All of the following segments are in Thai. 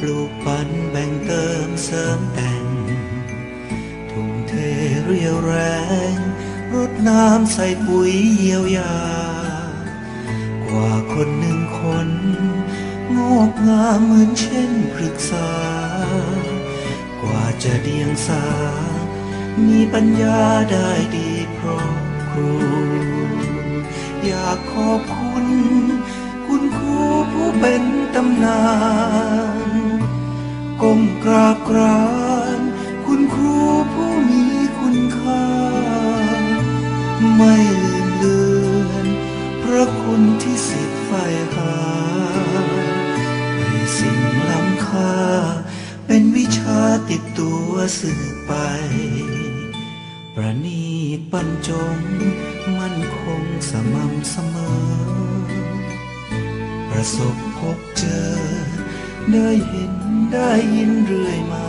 ปลูกปันแบ่งเติมเสริมแต่ง ทุ่มเทเรียวแรงรดน้ำใส่ปุ๋ยเยียวยา กว่าคนหนึ่งคน งอกงามเหมือนเช่นพฤกษา กว่าจะเดียงสา มีปัญญาได้ดีเพราะครู อยากขอบคุณ คุณครูผู้เป็นตำนาน ก้มกราบกรานคุณครูผู้มีคุณค่า ไม่ลืมเลือนพระคุณที่สิทธิ์ใฝ่หาให้สิ่งล้ำค่า เป็นวิชาติดตัวสืบไป ประนีตบรรจงมั่นคงสม่ำเสมอ ประสบพบเจอ ได้เห็นได้ยินเรื่อยมา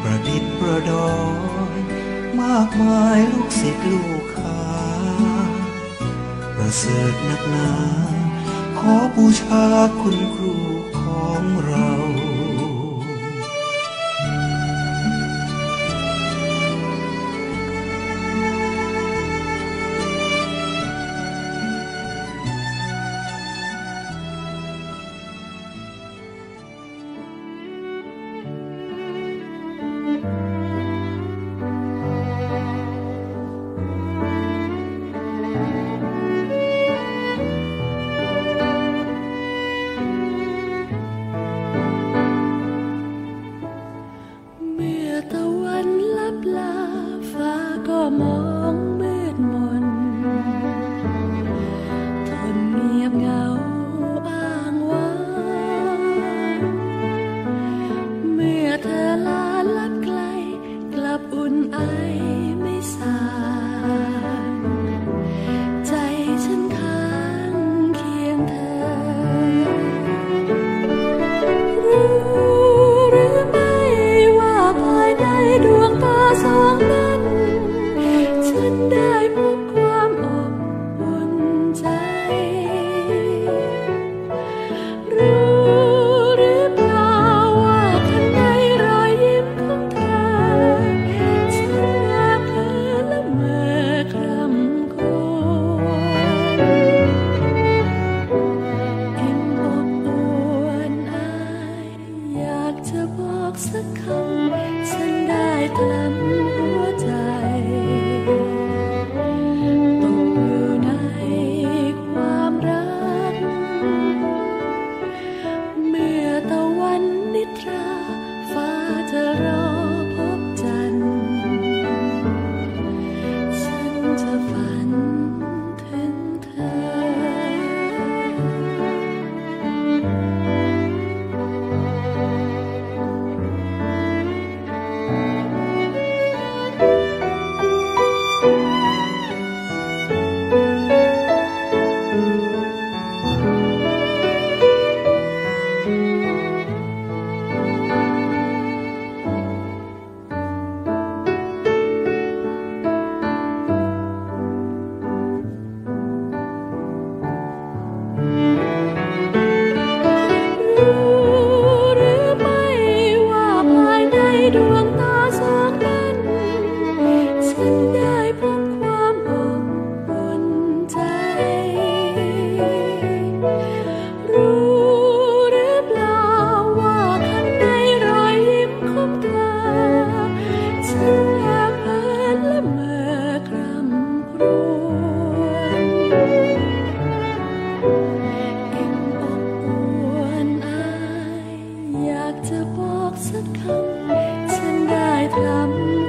ประดิษฐ์ประดอย มากมายลูกศิษย์ลูกค้าประเสริฐนักหนา ขอบูชาคุณครูของเรา xuất khắp sân đài thắm